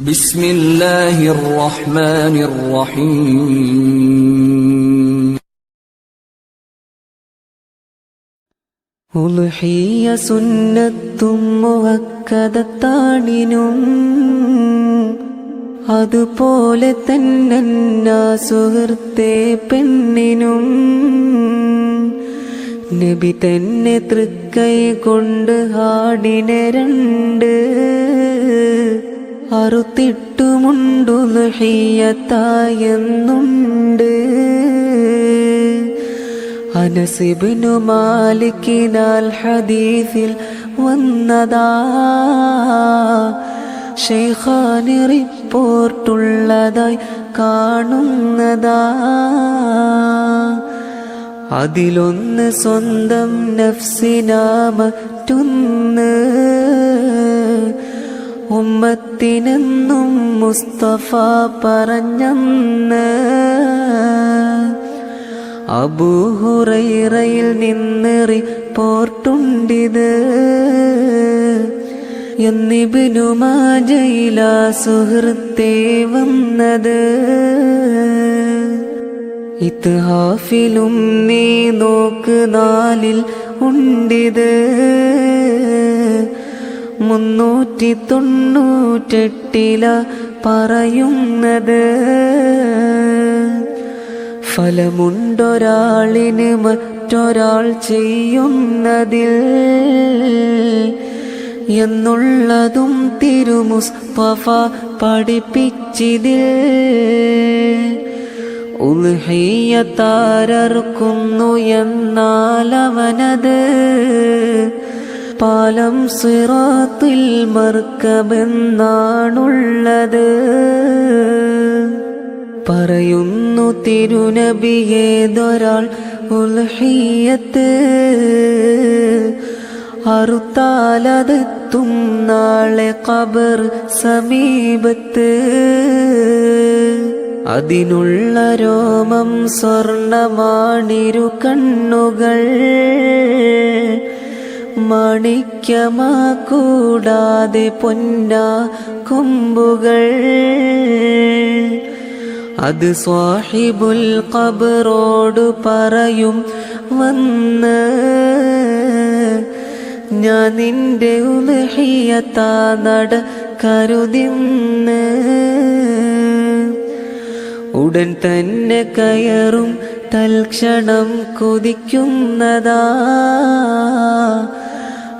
بسم الله الرحمن الرحيم ഉൽഹിയ സുന്നത്തും മുവക്കതത്താണിനും അതുപോലെ തന്നെ സുഹൃത്തെ പെണ്ണിനും നബി തന്നെ തൃക്കൈ കൊണ്ട് ഹാടിനെ രണ്ട് അറുത്തിട്ടുമുണ്ടുഹിയത്തായെന്നുണ്ട് അനസിബിനു മാലിക്കിനാൽ ഹദീസിൽ വന്നതാ. ഷെയ്ഖാനി റിപ്പോർട്ടുള്ളതായി കാണുന്നതാ. അതിലൊന്ന് സ്വന്തം നഫ്സിനാ മറ്റൊന്ന്. ഉമ്മത്തിനെന്നും മുസ്തഫ പറഞ്ഞെന്ന്. അബൂഹുറൈറയിൽ നിന്ന് റിപ്പോർട്ടുണ്ടിത് എന്നിബിനുമാജയില സുഹൃത്തേ വന്നത്. ഇത്ഹാഫിലും നീ നോക്ക് നാലിൽ ഉണ്ടിത്. മുന്നൂറ്റി തൊണ്ണൂറ്റെട്ടില പറയുന്നത്. ഫലമുണ്ടൊരാളിന് മറ്റൊരാൾ ചെയ്യുന്നതിൽ എന്നുള്ളതും തിരുമുസ്തഫ പഠിപ്പിച്ചിതിൽ. ഉൽഹയ്യ താരർക്കുന്നു അവനത് പാലം സിറാത്തിൽ മർക്കബെന്നാണുള്ളത് പറയുന്നു തിരുനബിയേതൊരാൾ ഉൽഹിയത്ത്. അറുത്താലതെത്തും നാളെ കബർ സമീപത്ത്. അതിനുള്ള രോമം സ്വർണമാണിരു കണ്ണുകൾ. മാണിക്യമാ കൂടാതെ പൊന്ന കൊമ്പുകൾ. അത് സ്വാഹിബുൽ കബറോട് പറയും വന്ന് ഞാൻ നിന്റെ ഉലഹിയത്താ നട കരുതിന്ന്. ഉടൻ തന്നെ കയറും തൽക്ഷണം കൊതിക്കുന്നതാ.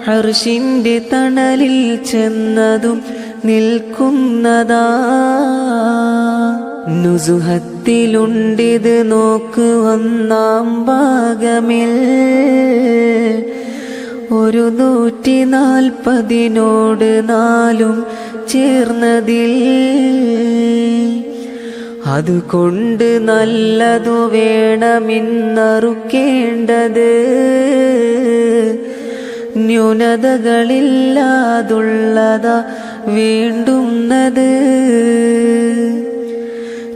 ഹർഷിന്റെ തണലിൽ ചെന്നതും നിൽക്കുന്നതാ. നുസുഹത്തിലുണ്ടിത് നോക്ക് ഒന്നാം ഭാഗമിൽ. ഒരു നൂറ്റി നാൽപ്പതിനോട് നാലും ചേർന്നതിൽ. അതുകൊണ്ട് നല്ലതു വേണമെന്നറുക്കേണ്ടത്. ന്യൂനതകളില്ലാതുള്ളതാ വേണ്ടുന്നത്.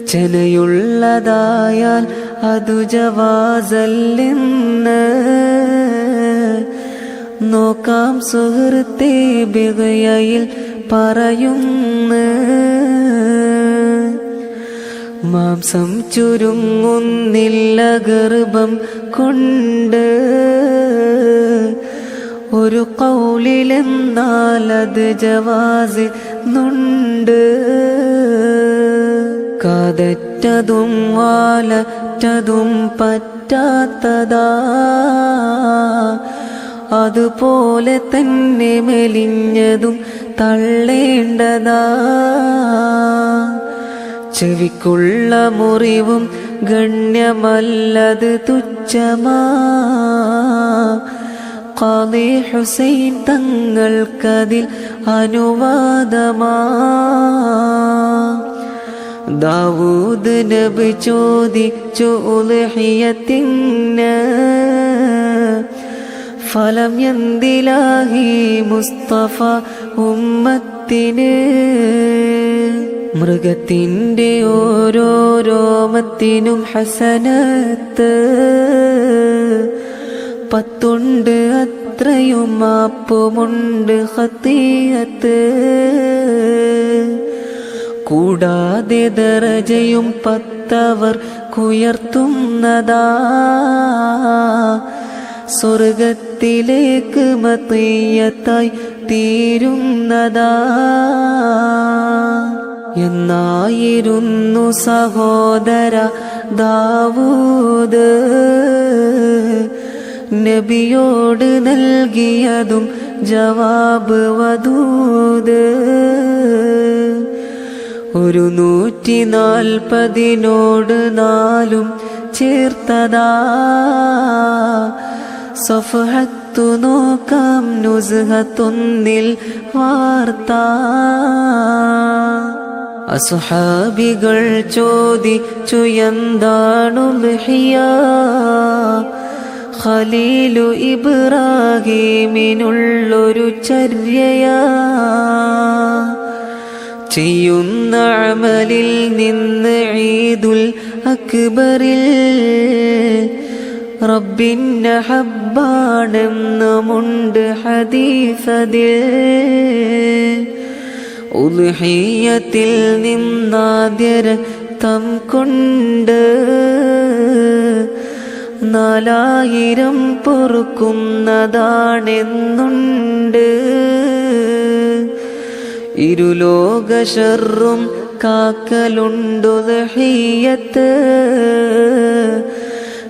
ചെനയുള്ളതായാൽ അതു ജവാസല്ലെന്ന്. നോക്കാം സുഹൃത്തെ ബിഗയിൽ പറയുന്ന. മാംസം ചുരുങ്ങുന്നില്ല ഗർഭം കൊണ്ട്. ഒരു കൗലിലെന്നാൽ അത് ജവാസ് നുണ്ട് കതറ്റതും വാലറ്റതും പറ്റാത്തതാ. അതുപോലെ തന്നെ മെലിഞ്ഞതും തള്ളേണ്ടതാ. ചെവിക്കുള്ള മുറിവും ഗണ്യമല്ലത് തുച്ഛമാ. ഖാദി ഹുസൈൻ തങ്ങൾക്കതിൽ അനുവാദമാ. ദാവൂദ് നബി ചോദിച്ചു ഫലം എന്തിലാഹി മുസ്തഫ ഉമ്മത്തിന്? മൃഗത്തിന്റെ ഓരോ രോമത്തിനും ഹസനത്ത്. പത്തുണ്ട് അത്രയും മാപ്പുമുണ്ട് ഹത്തിയത്ത് കൂടാതെ ദറജയും പത്തവർ കുയർത്തുന്നതാ. സ്വർഗത്തിലേക്ക് മത്തയ്യത്തായി തീരുന്നതാ. എന്നായിരുന്നു സഹോദര ദാവൂദ്. നബിയോട് നൽകിയതും ജവാബ് വധൂത്. ഒരു നൂറ്റി നാൽപ്പതിനോട് നാലും ചേർത്തതാ. സഫഹത്തു നോക്കാം നുസ്ഹത്തൊന്നിൽ വാർത്ത. അസുഹാബികൾ ചോദിച്ചു എന്താണു ലഹിയ? ഖലീലു ഇബ്രാഹീമിനുള്ളൊരു ചര്യയാ. ചെയ്യുന്ന അമലിൽ നിന്ന് ഈദുൽ അക്ബറിൽ റബ്ബിന്റെ ഹബ്ബാണെന്നുമുണ്ട് ഹദീസതിൽ. ഉൽഹിയത്തിൽ നിന്നാദ്യര തം കൊണ്ട് നാലായിരം പൊറുക്കുന്നതാണെന്നുണ്ട്. ഇരുലോകശറും കാക്കലുണ്ടുലഹിയത്ത്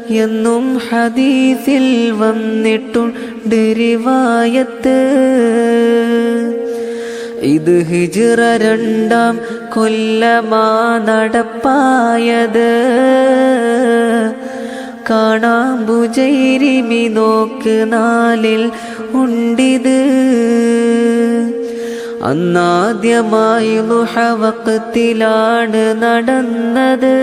എന്നും ഹദീസിൽ വന്നിട്ടുണ്ട് റിവായത്ത്. ഇത് ഹിജിറ രണ്ടാം കൊല്ലമാ നടപ്പായത്. കാണാം ബുജൈരിമി നോക്ക് നാലിൽ ഉണ്ടിത്. അന്നാദ്യമായി ലുഹവക്കത്തിലാണ് നടന്നത്.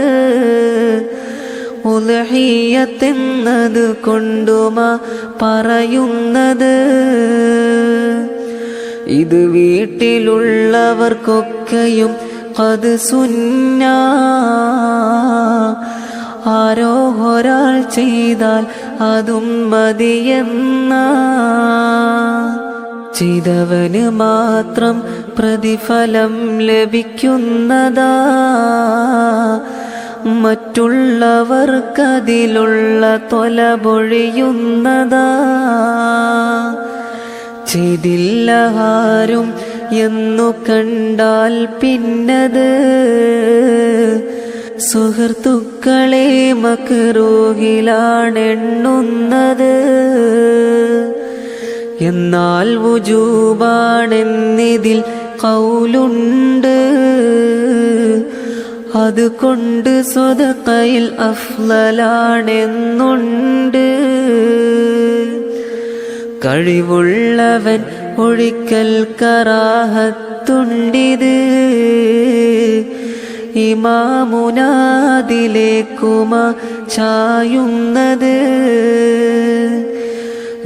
ഉലഹിയത്തെന്നത് കൊണ്ടുമ പറയുന്നത്. ഇത് വീട്ടിലുള്ളവർക്കൊക്കെയും അത് സുന്ന. ആരോ ഒരാൾ ചെയ്താൽ അതും മതിയെന്ന. ചെയ്തവന് മാത്രം പ്രതിഫലം ലഭിക്കുന്നതാ. മറ്റുള്ളവർക്കതിലുള്ള തൊല പൊഴിയുന്നതാ ചെയ്തില്ല ആരും എന്നു കണ്ടാൽ പിന്നത്. സുഹൃത്തുക്കളെ മക്കറൂഹിലാണെണ്ണുന്നത് എന്നാൽ വുജൂബാണെന്നിതിൽ കൗലുണ്ട്. അതുകൊണ്ട് സ്വതക്കയിൽ അഫ്ലലാണെന്നുണ്ട്. കഴിവുള്ളവൻ ഒഴിക്കൽ കറാഹത്തുണ്ടിത്. ഇമാമുനാദിലേക്കുമ ചായുന്നത്.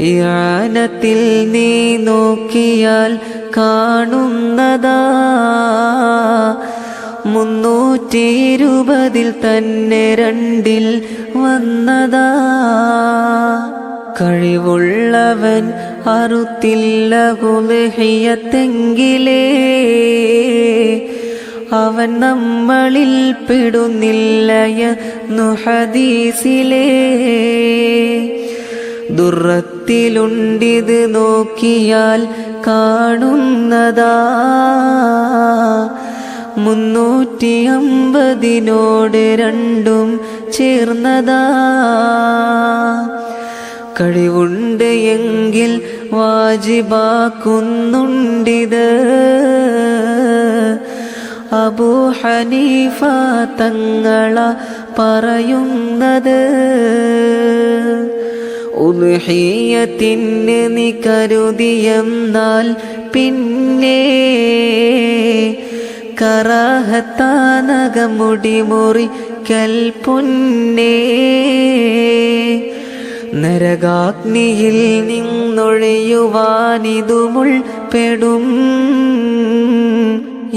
യാനത്തിൽ നീ നോക്കിയാൽ കാണുന്നതാ. മുന്നൂറ്റി ഇരുപതിൽ തന്നെ രണ്ടിൽ വന്നതാ. കഴിവുള്ളവൻ അറുത്തില്ല കുലഹിയത്തെങ്കിലേ അവൻ നമ്മളിൽ പെടുന്നില്ലയ നുഹദീസിലേ ദുറത്തിലുണ്ടിത് നോക്കിയാൽ കാണുന്നതാ. മുന്നൂറ്റി അമ്പതിനോട് രണ്ടും ചേർന്നതാ. കഴിവുണ്ട് എങ്കിൽ വാജിബാക്കുന്നുണ്ടിത്. അബൂ ഹനീഫ തങ്ങള പറയുന്നത് ഉൽഹിയത്തിന് നീ കരുതിയെന്നാൽ പിന്നെ കറാഹത്താനകമുടി മുറിക്കൽ പൊന്നേ നരകാഗ്നിയിൽ നിന്നൊഴിയുവാനിതുമുൾപ്പെടും.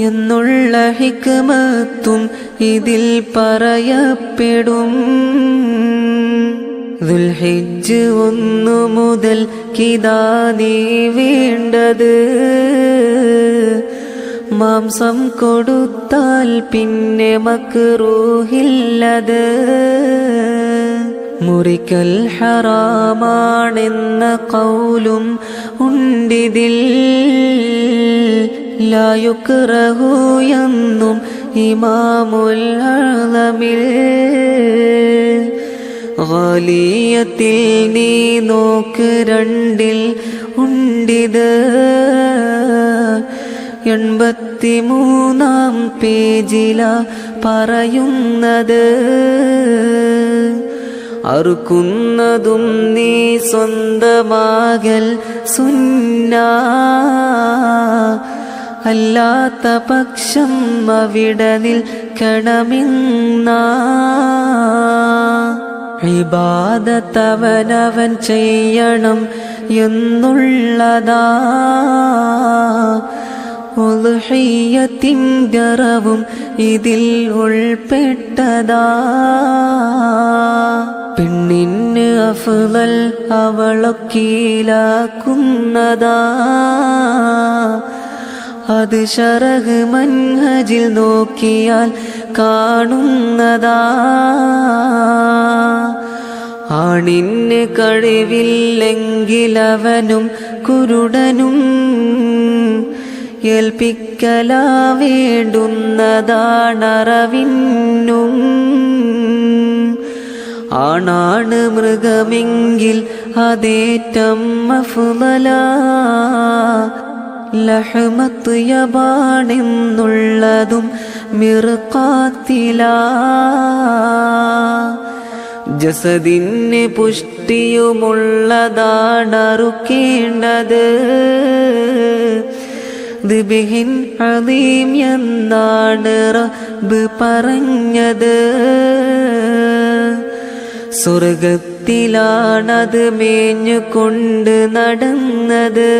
എന്നുള്ള ഹിക്മത്തും ഇതിൽ പറയപ്പെടും. ദുൽഹിജ് ഒന്നു മുതൽ കിതാ നീ വേണ്ടത്. മാംസം കൊടുത്താൽ പിന്നെ മക്കറൂഹില്ലത് മുറിക്കൽ ഹറാമാണെന്ന കൗലും ഉണ്ടിതിൽ. ലായുക്റഹു എന്നും ഇമാമുൽ അളമിൽ. നീ നോക്ക് രണ്ടിൽ ഉണ്ടിത്. എൺപത്തി മൂന്നാം പേജില പറയുന്നത്. അറുക്കുന്നതും നീ സ്വന്തമാകൽ സുന്ന. അല്ലാത്ത പക്ഷം അവിടെ നിൽക്കണമെന്ന. വിവാദത്തവനവൻ ചെയ്യണം എന്നുള്ളതാ. ഉൽഹിയത്തിന്റെ റവും ഇതിൽ ഉൾപ്പെട്ടതാ. പെണ്ണിന് അഫുതൽ അവളൊക്കീലാക്കുന്നതാ. അത് ശരഹ് മൻഹജിൽ നോക്കിയാൽ കാണുന്നതാ. ആണിന് കഴിവില്ലെങ്കിൽ അവനും കുരുടനും ഏൽപ്പിക്കലാ വേണ്ടുന്നതാണറവിന്നും ആണാണ് മൃഗമെങ്കിൽ അതേറ്റം അഫ്ളല ലഹമത്ത് യബാണെന്നുള്ളതും മിർക്കാത്തില ജസദിന് പുഷ്ടിയുമുള്ളതാണറുക്കേണ്ടത്. ദിബിഹിൻ അലീം എന്നാണ് റബ്ബ് പറഞ്ഞത്. സ്വർഗത്തിലാണത് മേഞ്ഞുകൊണ്ട് നടന്നത്.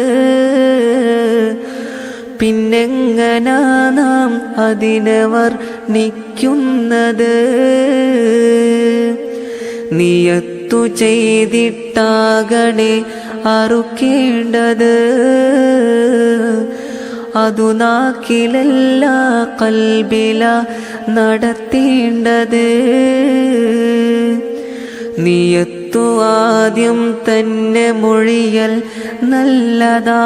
പിന്നെങ്ങനാ നാം അതിനെ വർണിക്കുന്നത്? നിയത്തു ചെയ്തിട്ടാകണേ അറുക്കേണ്ടത്. അതു നാക്കിലല്ല കൽബില നടത്തേണ്ടത്. നിയത്തു ആദ്യം തന്നെ മൊഴിയൽ നല്ലതാ.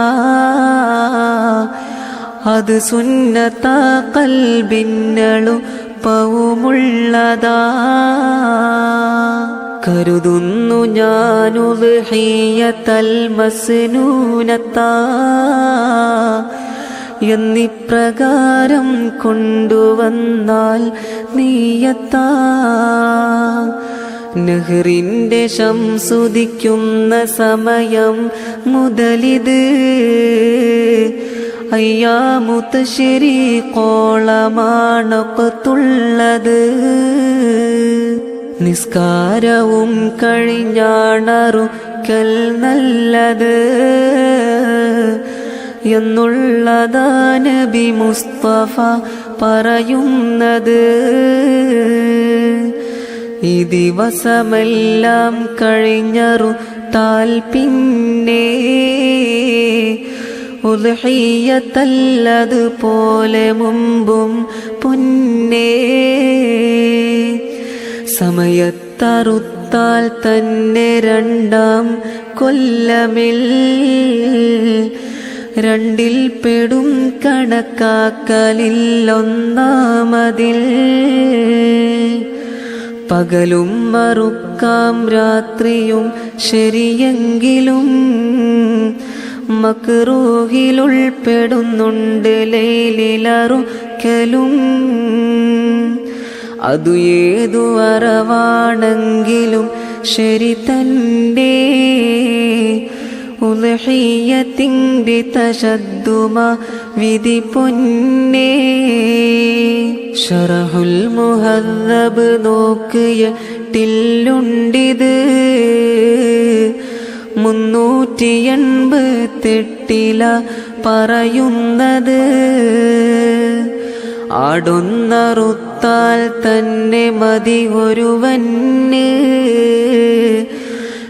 അത് സുന്നത്താ കൽബിന്നളു പവുമുള്ളതാ. കരുതുന്നു ഞാനുൽഹിയത്തൽ മസ്നൂനത്താ എന്നിപ്രകാരം കൊണ്ടുവന്നാൽ നീയത്താ. നെഹ്റിന്റെ ശംസുദിക്കുന്ന സമയം മുതലിത്. അയ്യാമുത്തശ്ശേരി കോളമാണൊക്കത്തുള്ളത് നിസ്കാരവും കഴിഞ്ഞാണറുക്കൽ നല്ലത്. എന്നുള്ളതാണ് ബി മുസ്തഫ പറയുന്നത്. ഈ ദിവസമെല്ലാം കഴിഞ്ഞറു താൽ പിന്നെ ഉൽഹിയത്തല്ലതുപോലെ മുമ്പും പൊന്നേ. സമയത്തറുത്താൽ തന്നെ രണ്ടാം കൊല്ലമിൽ രണ്ടിൽ പെടും കണക്കാക്കലില്ലൊന്നാമതിൽ പകലും മറുക്കാം രാത്രിയും ശരിയെങ്കിലും മക്റൂഹിലുൾപ്പെടുന്നുണ്ട് ലൈലിലറുക്കലും. അതു ഏതു അറവാണെങ്കിലും ശരി തന്റെ ഉൽഹിയത്തിന്റെ തശദ്ദുമ വിധി പൊന്നേ ഷറഹുൽ മുഹദ്ദബ് നോക്കിയ ടില്ലുണ്ടിത് മുന്നൂറ്റി എൺപത്തെട്ടില പറയുന്നത്. ആടൊന്നറുത്താൽ തന്നെ മതി ഒരുവന്.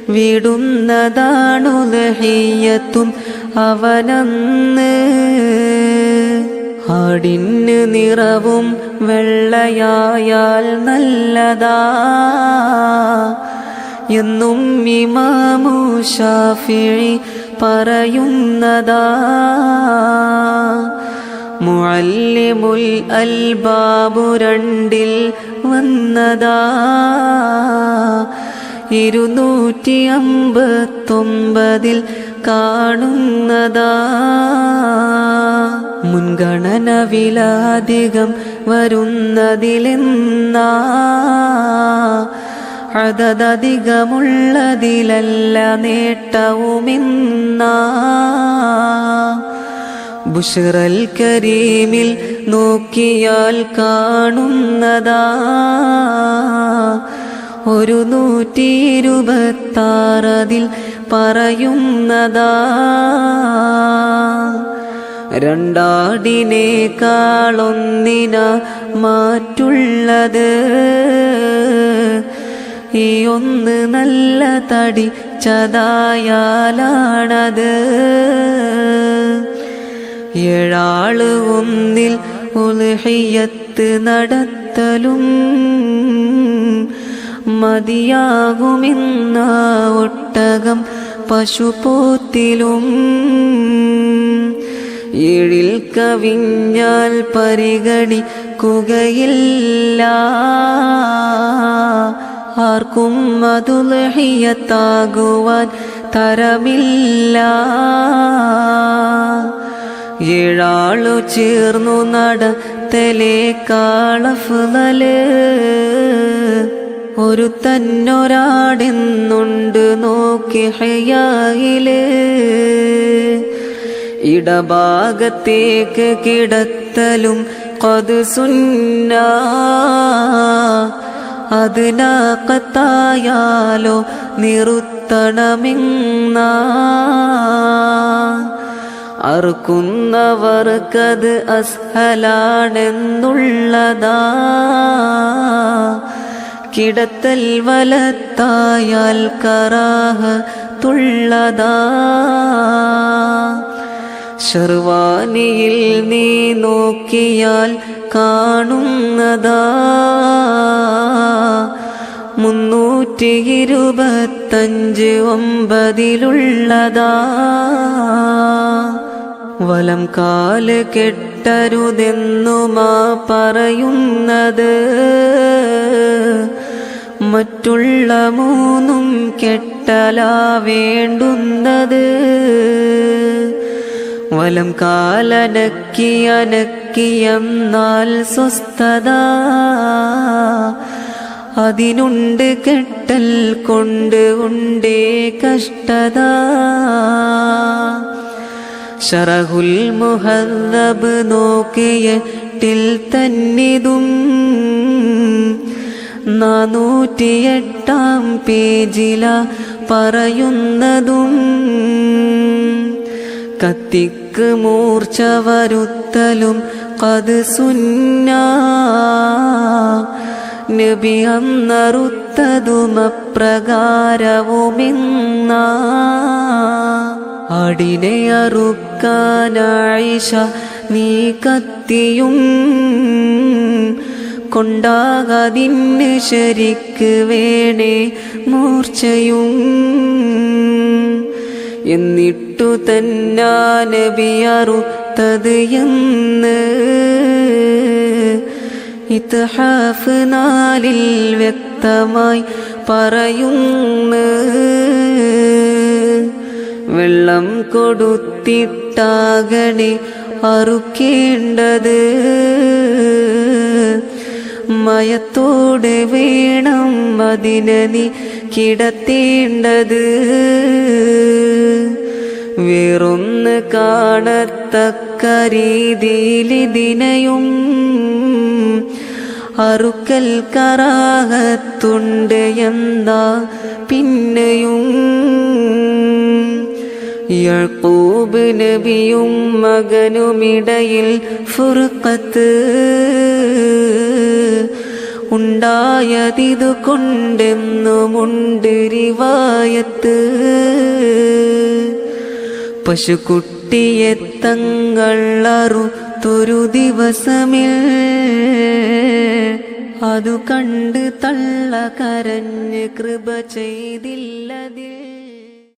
വിടുന്നതാണു ലഹിയത്തും അവനന്ന്. ആടിന് നിറവും വെള്ളയായാൽ നല്ലതാ. എന്നും ഇമാമു ഷാഫിഴി പറയുന്നതാ. മുഅല്ലിമുൽ അൽബാബു രണ്ടിൽ വന്നതാ. ഇരുന്നൂറ്റി അമ്പത്തൊമ്പതിൽ കാണുന്നതാ. മുൻഗണന വിലാധികം വരുന്നതിലെന്നാ. അതധികമുള്ളതിലല്ല നേട്ടവുമെന്നാ. ബുഷറൽ കരീമിൽ നോക്കിയാൽ കാണുന്നതാ. ഒരു നൂറ്റി ഇരുപത്താറതിൽ പറയുന്നതാ. രണ്ടാടിനേക്കാളൊന്നിന മാറ്റുള്ളത്. ഈ ഒന്ന് നല്ല തടി ചതായാലാണത്. ഏഴാൾ ഒന്നിൽ ഉൽഹയ്യത്ത് നടത്തലും. മതിയാകുമെന്ന ഒട്ടകം പശുപോത്തിലും. എഴിൽ കവിഞ്ഞാൽ പരിഗണിക്കുകയില്ല. ആർക്കും മതുലഹിയത്താകുവാൻ തരമില്ല. ഏഴാളു ചേർന്നു നടത്തലേക്കാളഫുതൽ ഒരു തന്നൊരാടെന്നുണ്ട് നോക്കി ഹയായിൽ. ഇടഭാഗത്തേക്ക് കിടത്തലും കൊതു സുന്ന. അതിനാക്കത്തായാലോ നിറുത്തണമെന്ന. അറുക്കുന്നവർക്കത് അസ്ഹലാണെന്നുള്ളതാ. കിടത്തൽ വലത്തായാൽ കറാഹ തുള്ളതാ. ശർവാനിയിൽ നീ നോക്കിയാൽ കാണുന്നതാ. മുന്നൂറ്റി ഇരുപത്തഞ്ച് ഒമ്പതിലുള്ളതാ. വലം കാൽ കെട്ടരുതെന്നുമാ പറയുന്നത്. മറ്റുള്ള മൂന്നും കെട്ടലാ വേണ്ടുന്നത്. വലം കാലനക്കി അനക്കിയെന്നാൽ സ്വസ്ഥത. അതിനുണ്ട് കെട്ടൽ കൊണ്ട് ഉണ്ടേ കഷ്ടത. ഷറഹുൽ മുഹദ്ദബ് നോക്കിയെട്ടിൽ തന്നിതും നാനൂറ്റിയെട്ടാം പേജില പറയുന്നതും കത്തിക്ക് മൂർച്ച വരുത്തലും കത് സുന്ന നബി അന്നറുത്തതും അപ്രകാരവുമെന്ന അടിനെ അറുക്കാനായിഷ നീ കത്തിയും കൊണ്ടാകതിന് ശരിക്ക് വേണേ മൂർച്ചയും. എന്നിട്ടു തന്നാനബിയറുത്തത് എന്ന്. ഇത്ഹാഫ് നാലിൽ വ്യക്തമായി പറയുന്നു. വെള്ളം കൊടുത്തിട്ടാകണേ അറുക്കേണ്ടത്. മയത്തോടെ വീണം അതിനെ നീ കിടത്തേണ്ടത്. വെറുന്ന് കാണത്തക്ക രീതിയിലിതിനെയും അറുക്കൽ കറാഹത്തുണ്ട് എന്താ പിന്നെയും. യഴൂബ് നബിയും മകനുമിടയിൽ ഫുർഖത്ത് ഉണ്ടായതിതു കൊണ്ടെന്നുമുണ്ട് റിവായത്ത്. പശുക്കുട്ടിയെ തങ്ങളറു തൊരു ദിവസമിൽ അതു കണ്ട് തള്ള കരഞ്ഞ് കൃപ ചെയ്തില്ലതിൽ.